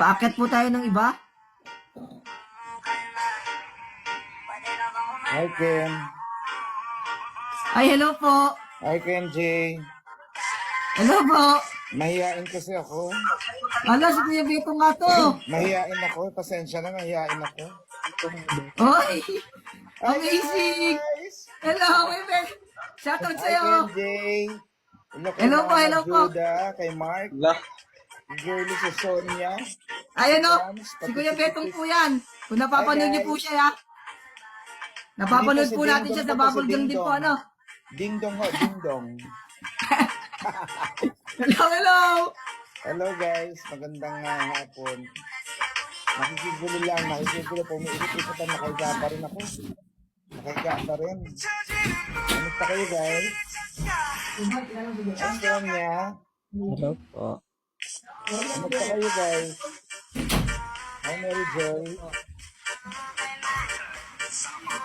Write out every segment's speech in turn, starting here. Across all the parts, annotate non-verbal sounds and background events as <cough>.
Paakyat po tayo ng iba. Hi, Ken. Ay, hello po. Hi, Ken J. Hello po. Mahihain kasi ako. Hala, si Kuya Beto nga to. Mahihain ako. Pasensya na, mahihain ako. Oy, amazing. Guys! Hello, Kuya Beto. Shoutout Hi, sa'yo. Ken J. Hello, kay Hello po, Mama hello po. Juda, kay Mark. Girlie si Sonia. Ayan o, si Kuya Betong po yan. Kung napapanood niyo po siya, ha? Napapanood Dito si po natin siya sa Bubble Gang din po, ano? Ding dong ho, ding dong. Hello, hello. Hello guys, magandang uh, hapon. Nakikigulo lang, nakikigulo po. May ikot-ikot na nakahiga pa rin ako. Nakahiga pa rin. Kamusta kayo guys? Ang Sonia. Hello po. Kamusta kayo guys? Hi Mary Joy.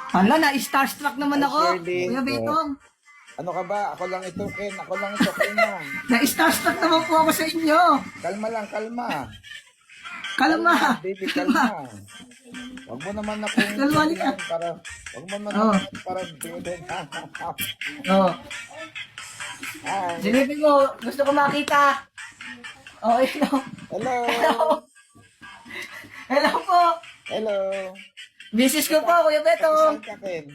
Hala, na-starstruck naman Hi, ako. Shirley. Kuya Betong. Ano ka ba? Ako lang ito, Ken. Ako lang ito, Ken. ah. <laughs> Na-starstruck naman po ako sa inyo. Kalma lang, kalma. Kalma. Baby, kalma. Huwag mo naman na kung <laughs> Kalma ka. para, huwag mo naman Oh. para bebe. Oh. <laughs> Hi. Silipin mo, gusto ko makita. Oh, hello. Hello. Hello po. Hello. Business ko po, Kuya Betong. Saan ka, Ken?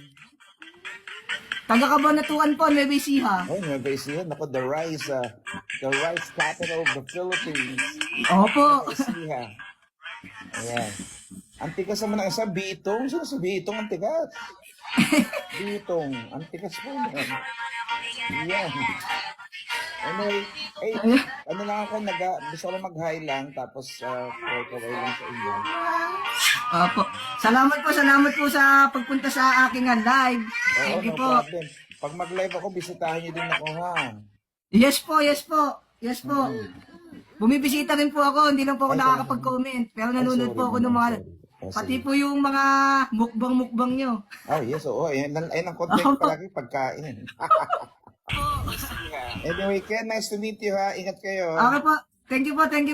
Taga-kabanatuan po, may ha. Oh, Nueva Ecija. Ako, the rice, uh, the rice capital of the Philippines. Opo. Nueva Ecija. Ayan. Ang tigas naman ng isa, bitong. Sino sa bitong ang tigas? <laughs> bitong. Ang tigas po yan. Anyway, eh, ano lang ako, nag, gusto ko lang mag-hi lang, tapos uh, kaway lang sa inyo. Opo. Salamat po, salamat po sa pagpunta sa aking uh, live. Oo, Thank you no po. problem. Pag mag-live ako, bisitahin niyo din ako, ha? Yes po, yes po. Yes po. Bumibisita rin po ako, hindi lang po ako Ay, nakakapag-comment. Pero nanonood po ako ng mga... Oh, Pati sige. po yung mga mukbang-mukbang nyo. Oh, yes, oo. Ayun, ayun ang content palagi, pagkain. <laughs> anyway, Ken, nice to meet you, ha? Ingat kayo. Okay po. Thank you po, thank you